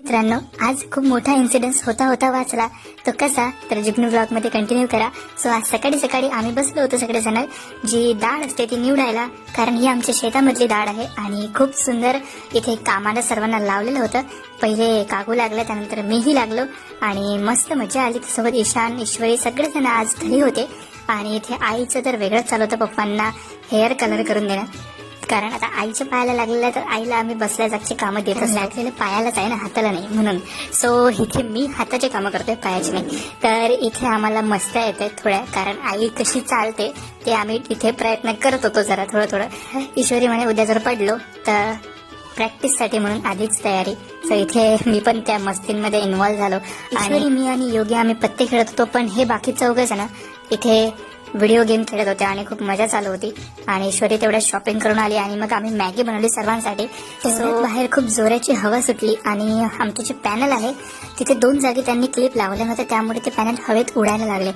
मित्रांनो आज खूप मोठा इन्सिडन्स होता होता वाचला. तो कसा? तर जुगनू ब्लॉगमध्ये कंटिन्यू करा. सो आज सकाळी सकाळी आम्ही बसलो होतो सगळेजण जी डाळ असते ती निवडायला. कारण ही आमच्या शेतामधली डाळ आहे आणि खूप सुंदर इथे कामाला सर्वांना लावलेलं होतं. पहिले काकू लागलं त्यानंतर मीही लागलो आणि मस्त मजा आली. त्यासोबत ईशान ईश्वरी सगळेजण आज घरी होते. आणि इथे आईचं तर वेगळंच चालू होतं पप्पांना हेअर कलर करून देणं. कारण आता आईच्या पायाला लागलेलं आहे तर आईला आम्ही बसल्या जागची कामं देतच लागलेलं पायालाच आहे ना हाताला नाही म्हणून. सो इथे मी हाताचे कामं करतोय पायाची नाही. तर इथे आम्हाला मस्त येते थोड्या कारण आई कशी चालते ते आम्ही इथे प्रयत्न करत होतो जरा थोडं थोडं. ईश्वरी म्हणे उद्या जर पडलो तर प्रॅक्टिससाठी म्हणून आधीच तयारी. सो इथे मी पण त्या मस्तींमध्ये इन्व्हॉल्व्ह झालो. आणि मी आणि योगी आम्ही पत्ते खेळत होतो पण हे बाकी चौघ जण इथे व्हिडिओ गेम खेळत होते आणि खूप मजा चालू होती. आणि ईश्वरी तेवढ्या शॉपिंग करून आली आणि मग आम्ही मॅगी बनवली सर्वांसाठी. सो बाहेर खूप जोराची हवा सुटली आणि आमचे जे पॅनल आहे तिथे दोन जागी त्यांनी क्लिप लावले होते त्यामुळे ते पॅनल हवेत उडायला लागले.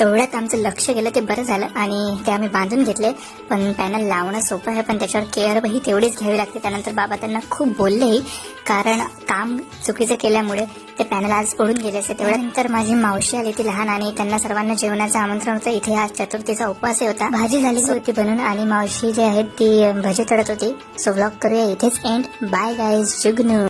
तेवढ्यात आमचं लक्ष गेलं ते बरं झालं आणि ते आम्ही बांधून घेतले. पण पॅनल लावणं सोपं आहे पण त्याच्यावर केअरही तेवढीच घ्यावी लागते. त्यानंतर बाबा त्यांना खूप बोललेही कारण काम चुकीचं केल्यामुळे ते पॅनल आज पडून गेले असते तेवढ्यानंतर माझी मावशी आली ती लहान आणि त्यांना सर्वांना जेवणाचं आमंत्रण होतं. इथे आज चतुर्थीचा उपवास होता. भाजी झाली होती. बनून आणि मावशी जी आहेत ती भजी तळत होती. सो ब्लॉग करूया. इथेच एंड बाय गाईज जुगनू.